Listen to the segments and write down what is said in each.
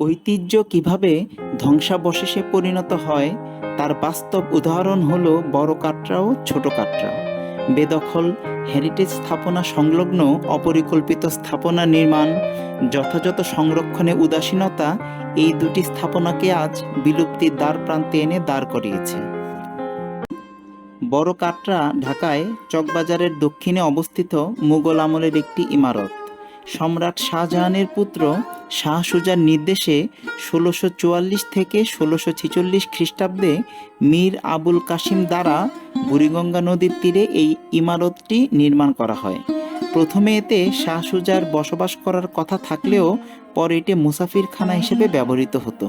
ঐতিহ্য কীভাবে ধ্বংসাবশেষে পরিণত হয়, তার বাস্তব উদাহরণ হল বড় কাটরা ও ছোট কাটরা বেদখল, হেরিটেজ স্থাপনা সংলগ্ন অপরিকল্পিত স্থাপনা নির্মাণ, যথাযথ সংরক্ষণে উদাসীনতা, এই দুটি স্থাপনাকে আজ বিলুপ্তির দ্বার প্রান্তে এনে দাঁড় করিয়েছে। বড় কাটরা ঢাকায় চকবাজারের দক্ষিণে অবস্থিত মুঘল আমলের একটি ইমারত। সম্রাট শাহজাহানের পুত্র শাহ সুজার নির্দেশে ষোলোশো চুয়াল্লিশ থেকে ষোলোশো ছেচল্লিশ খ্রিস্টাব্দে মীর আবুল কাসিম দ্বারা বুড়িগঙ্গা নদীর তীরে এই ইমারতটি নির্মাণ করা হয়। প্রথমে এতে শাহ সুজার বসবাস করার কথা থাকলেও পরে এটি মুসাফিরখানা হিসেবে ব্যবহৃত হতো।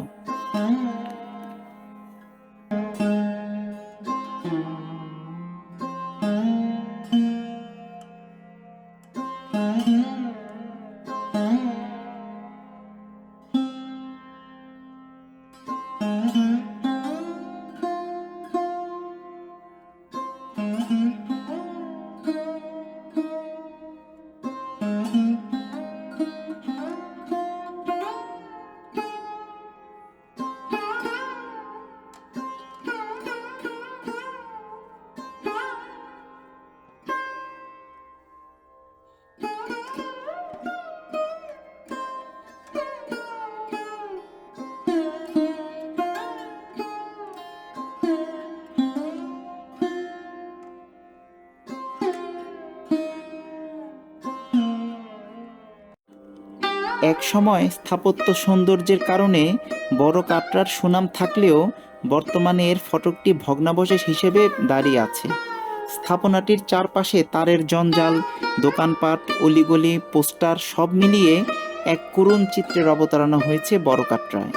এক সময় স্থাপত্য সৌন্দর্যের কারণে বড় কাটরার সুনাম থাকলেও বর্তমানে এর ফটকটি ভগ্নাবশেষ হিসেবে দাঁড়িয়ে আছে। স্থাপনাটির চারপাশে তারের জঞ্জাল, দোকানপাট, অলিগলি, পোস্টার সব মিলিয়ে এক করুণ চিত্রের অবতারণা হয়েছে বড় কাটরায়।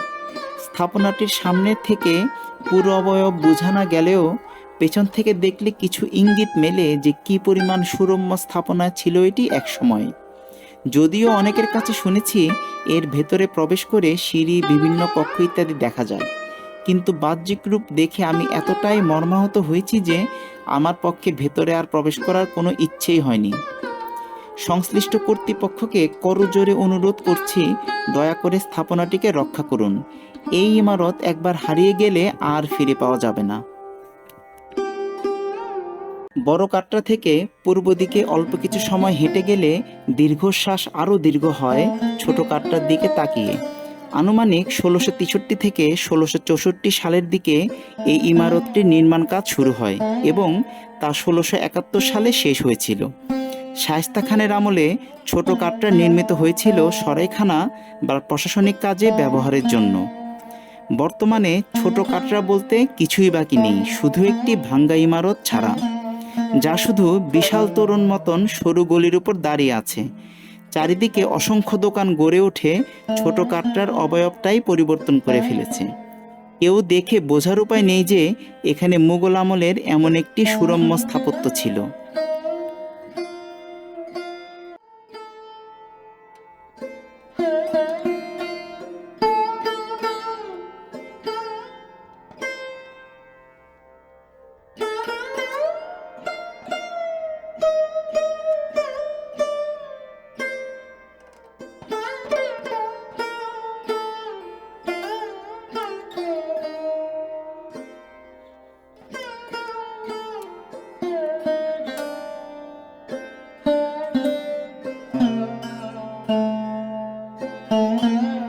স্থাপনাটির সামনে থেকে পুরো অবয়ব বোঝা না গেলেও পেছন থেকে দেখলে কিছু ইঙ্গিত মেলে যে কি পরিমাণ সুরম্য স্থাপনা ছিল এটি একসময় যদিও অনেকের কাছে শুনেছি এর ভেতরে প্রবেশ করে সিঁড়ি, বিভিন্ন কক্ষ ইত্যাদি দেখা যায়। কিন্তু বাহ্যিক রূপ দেখে আমি এতটাই মর্মাহত হয়েছি যে আমার পক্ষে ভেতরে আর প্রবেশ করার কোনো ইচ্ছেই হয়নি। সংশ্লিষ্ট কর্তৃপক্ষকে করজোরে অনুরোধ করছি, দয়া করে স্থাপনাটিকে রক্ষা করুন। এই ইমারত একবার হারিয়ে গেলে আর ফিরে পাওয়া যাবে না। বড় কাটরা থেকে পূর্ব দিকে অল্প কিছু সময় হেঁটে গেলে দীর্ঘশ্বাস আরও দীর্ঘ হয় ছোট কাটরার দিকে তাকিয়ে। আনুমানিক ষোলোশো তেষট্টি থেকে ষোলোশো চৌষট্টি সালের দিকে এই ইমারতটির নির্মাণ কাজ শুরু হয় এবং তা ষোলোশো একাত্তর সালে শেষ হয়েছিল। শায়স্তা খানের আমলে ছোট কাটরা নির্মিত হয়েছিল সরাইখানা বা প্রশাসনিক কাজে ব্যবহারের জন্য। বর্তমানে ছোট কাটরা বলতে কিছুই বাকি নেই, শুধু একটি ভাঙ্গা ইমারত ছাড়া। যা শুধু বিশাল তরুণ মতন সরু গলির উপর দাঁড়িয়ে আছে। চারিদিকে অসংখ্য দোকান গড়ে ওঠে, ছোট কাটরার অবয়বটাই পরিবর্তন করে ফেলেছে। কেউ দেখে বোঝার উপায় নেই যে এখানে মুঘল আমলের এমন একটি সুরম্য স্থাপত্য ছিল। Música